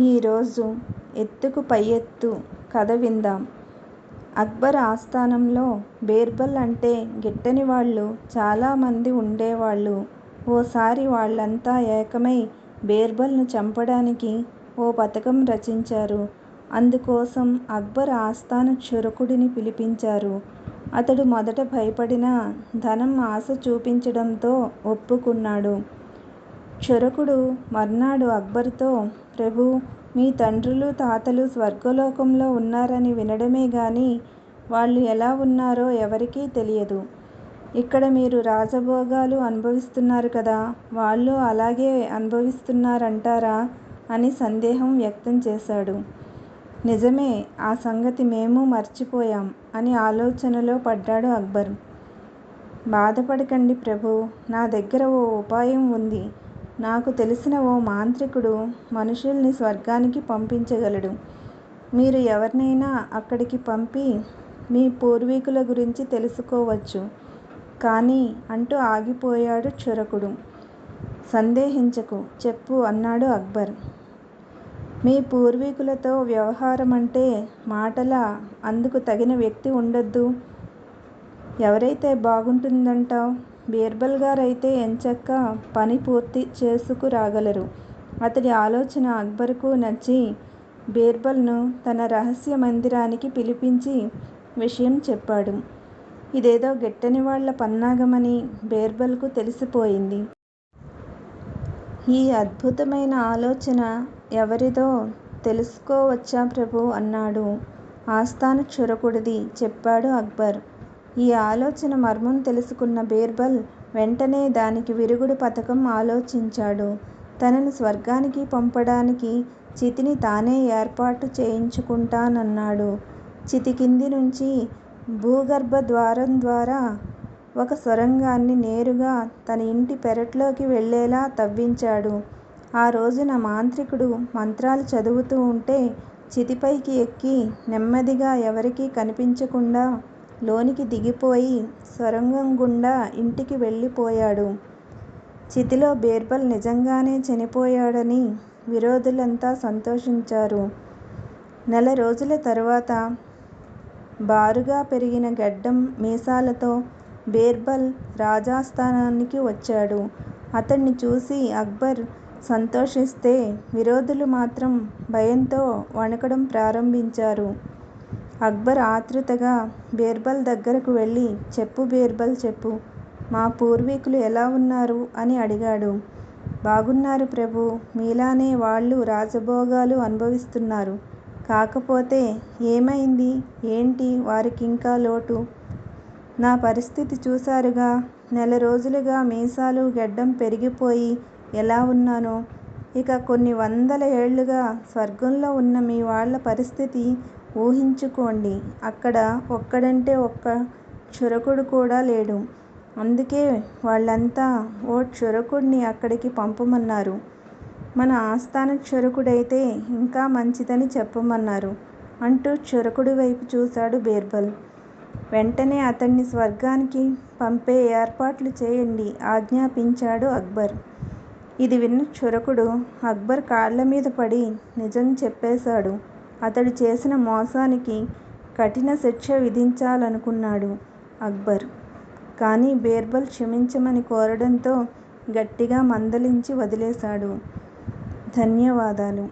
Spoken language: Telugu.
ఈరోజు ఎత్తుకు పై ఎత్తు కథ విందాం. అక్బర్ ఆస్థానంలో బీర్బల్ అంటే గిట్టని వాళ్ళు చాలామంది ఉండేవాళ్ళు ఓసారి వాళ్ళంతా ఏకమై బీర్బల్ను చంపడానికి ఓ పథకం రచించారు. అందుకోసం అక్బర్ ఆస్థాన క్షురకుడిని పిలిపించారు. అతడు మొదట భయపడినా ధనం ఆశ చూపించడంతో ఒప్పుకున్నాడు. క్షురకుడు మర్నాడు అక్బరుతో ప్రభు ప్రభూ! మీ తండ్రులు తాతలు స్వర్గలోకంలో ఉన్నారని వినడమే గాని వాళ్ళు ఎలా ఉన్నారో ఎవరికీ తెలియదు. ఇక్కడ మీరు రాజభోగాలు అనుభవిస్తున్నారు కదా వాళ్ళూ అలాగే అనుభవిస్తున్నారంటారా అని సందేహం వ్యక్తం చేశాడు. నిజమే ఆ సంగతి మేమూ మర్చిపోయాం అని ఆలోచనలో పడ్డాడు అక్బర్. బాధపడకండి ప్రభూ! నా దగ్గర ఓ ఉపాయం ఉంది నాకు తెలిసిన ఓ మాంత్రికుడు మనుషుల్ని స్వర్గానికి పంపించగలడు. మీరు ఎవరినైనా అక్కడికి పంపి మీ పూర్వీకుల గురించి తెలుసుకోవచ్చు. కానీ అంటూ ఆగిపోయాడు క్షురకుడు. సందేహించకు చెప్పు అన్నాడు అక్బర్. మీ పూర్వీకులతో వ్యవహారమంటే మాటలా అందుకు తగిన వ్యక్తి ఉండొద్దు ఎవరైతే బాగుంటుందంటావ్? బీర్బల్ గారైతే ఎంచక్కా పని పూర్తి చేసుకు రాగలరు. అతడి ఆలోచన అక్బర్కు నచ్చి బీర్బల్ను తన రహస్య మందిరానికి పిలిపించి విషయం చెప్పాడు. ఇదేదో గిట్టనివాళ్ళ పన్నాగమని బీర్బల్కు తెలిసిపోయింది. ఈ అద్భుతమైన ఆలోచన ఎవరిదో తెలుసుకోవచ్చా ప్రభూ? అన్నాడు. ఆస్థాన క్షురకుడిది చెప్పాడు అక్బర్. ఈ ఆలోచన మర్మం తెలుసుకున్న బీర్బల్ వెంటనే దానికి విరుగుడు పథకం ఆలోచించాడు. తనను స్వర్గానికి పంపడానికి చితిని తానే ఏర్పాటు చేయించుకుంటానన్నాడు. చితి కింది నుంచి భూగర్భ ద్వారం ద్వారా ఒక సొరంగాన్ని నేరుగా తన ఇంటి పెరట్లోకి వెళ్ళేలా తవ్వించాడు. ఆ రోజున మాంత్రికుడు మంత్రాలు చదువుతూ ఉంటే చితిపైకి ఎక్కి నెమ్మదిగా ఎవరికీ కనిపించకుండా లోనికి దిగిపోయి సొరంగం గుండా ఇంటికి వెళ్ళిపోయాడు. చితిలో బీర్బల్ నిజంగానే చనిపోయాడని విరోధులంతా సంతోషించారు. నెల రోజుల తరువాత బారుగా పెరిగిన గడ్డం మీసాలతో బీర్బల్ రాజాస్థానానికి వచ్చాడు. అతడ్ని చూసి అక్బర్ సంతోషిస్తే విరోధులు మాత్రం భయంతో వణకడం ప్రారంభించారు. అక్బర్ ఆతృతగా బీర్బల్ దగ్గరకు వెళ్ళి చెప్పు బీర్బల్ చెప్పు. మా పూర్వీకులు ఎలా ఉన్నారు అని అడిగాడు. బాగున్నారు ప్రభూ! మీలానే వాళ్ళు రాజభోగాలు అనుభవిస్తున్నారు. కాకపోతే ఏమయింది? ఏంటి వారికింకా లోటు? నా పరిస్థితి చూశారుగా నెల రోజులుగా మీసాలు గెడ్డం పెరిగిపోయి ఎలా ఉన్నానో ఇక కొన్ని వందల ఏళ్ళుగా స్వర్గంలో ఉన్న మీ వాళ్ళ పరిస్థితి ఊహించుకోండి అక్కడ ఒక్కడంటే ఒక్క క్షురకుడు కూడా లేడు. అందుకే వాళ్ళంతా ఓ చురకుడిని అక్కడికి పంపమన్నారు. మన ఆస్థాన క్షురకుడైతే ఇంకా మంచిదని చెప్పమన్నారు అంటూ క్షురకుడివైపు చూశాడు బీర్బల్. వెంటనే అతడ్ని స్వర్గానికి పంపే ఏర్పాట్లు చేయండి ఆజ్ఞాపించాడు అక్బర్. ఇది విన్న క్షురకుడు అక్బర్ కాళ్ళమీద పడి నిజం చెప్పేశాడు. అతడు చేసిన మోసానికి కఠిన శిక్ష విధించాలనుకున్నాడు అక్బర్. కానీ బీర్బల్ క్షమించమని కోరడంతో గట్టిగా మందలించి వదిలేశాడు. ధన్యవాదాలు